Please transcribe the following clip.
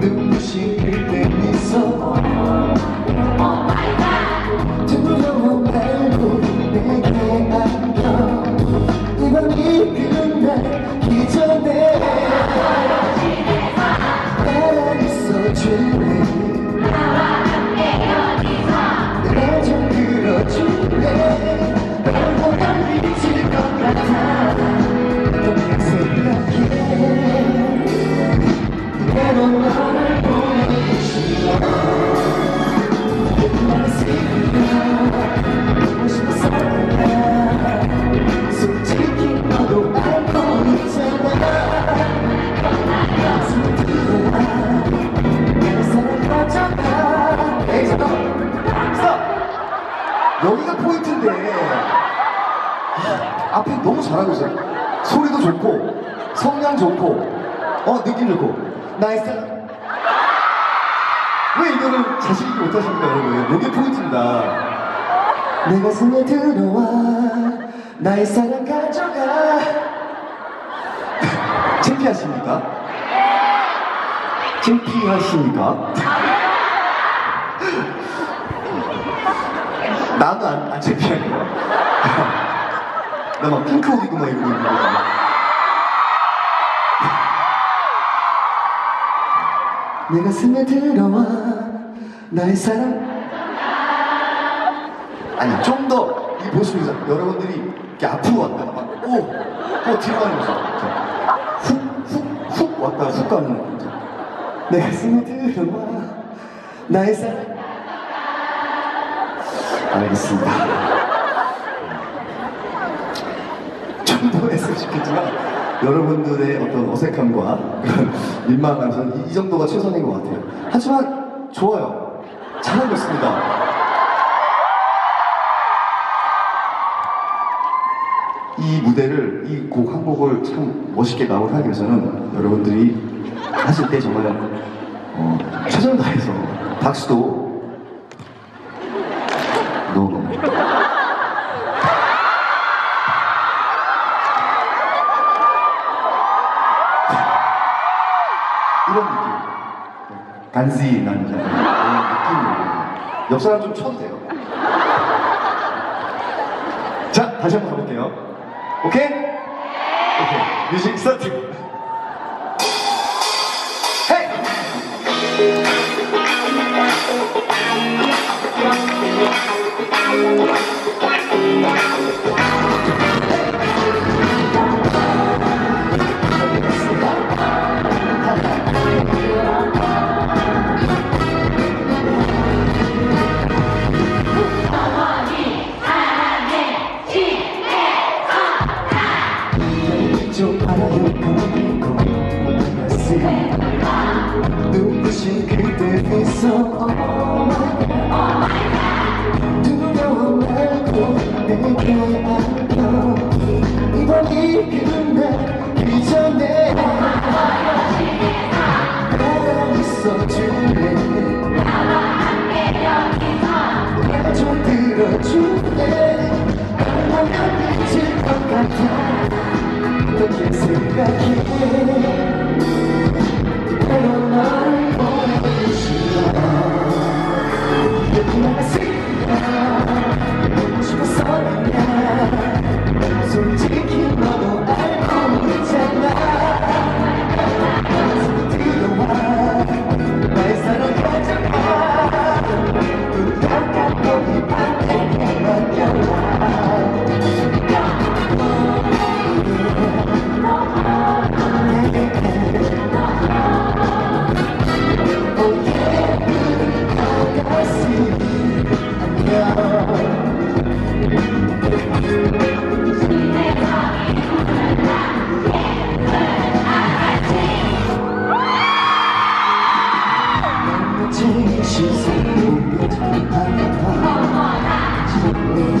눈부신 그대 미소. 여기가 포인트인데. 아, 앞에 너무 잘하고 있어요. 소리도 좋고 성량 좋고 어 느낌 좋고. 나이스. 왜 이거를 자신 있게 못하십니까 여러분? 여기 포인트입니다. 내가 손에 들어와 나의 사랑 가져가. 창피하십니까? 창피하십니까? 나도 안, 안 창피한 거야. 나막 핑크 옷 입고 막 이러고 있는 거야. 내 가슴에 들어와 나의 사랑 아니 좀 더 이 모습이 있어 여러분들이 이렇게 앞으로 왔다가 막오 어, 뒤로 거죠 훅훅훅 왔다가 훅 가는 거죠 내 가슴에 들어와 나의 사랑 알겠습니다 좀더 했으면 좋겠지만 여러분들의 어떤 어색함과 그런 민망함에서 이, 이 정도가 최선인 것 같아요. 하지만 좋아요. 잘하고 있습니다. 이 무대를 이 곡 한 곡을 참 멋있게 마무리하기 위해서는 여러분들이 하실 때 정말 어, 최선을 다해서 박수도 간지 남자. 이런 느낌으로. 옆 사람 좀 쳐도 돼요. 자, 다시 한번 가볼게요. 오케이? 오케이. 뮤직 스타트. 헤이! 나좀 들어줄래 난 미칠 것 같아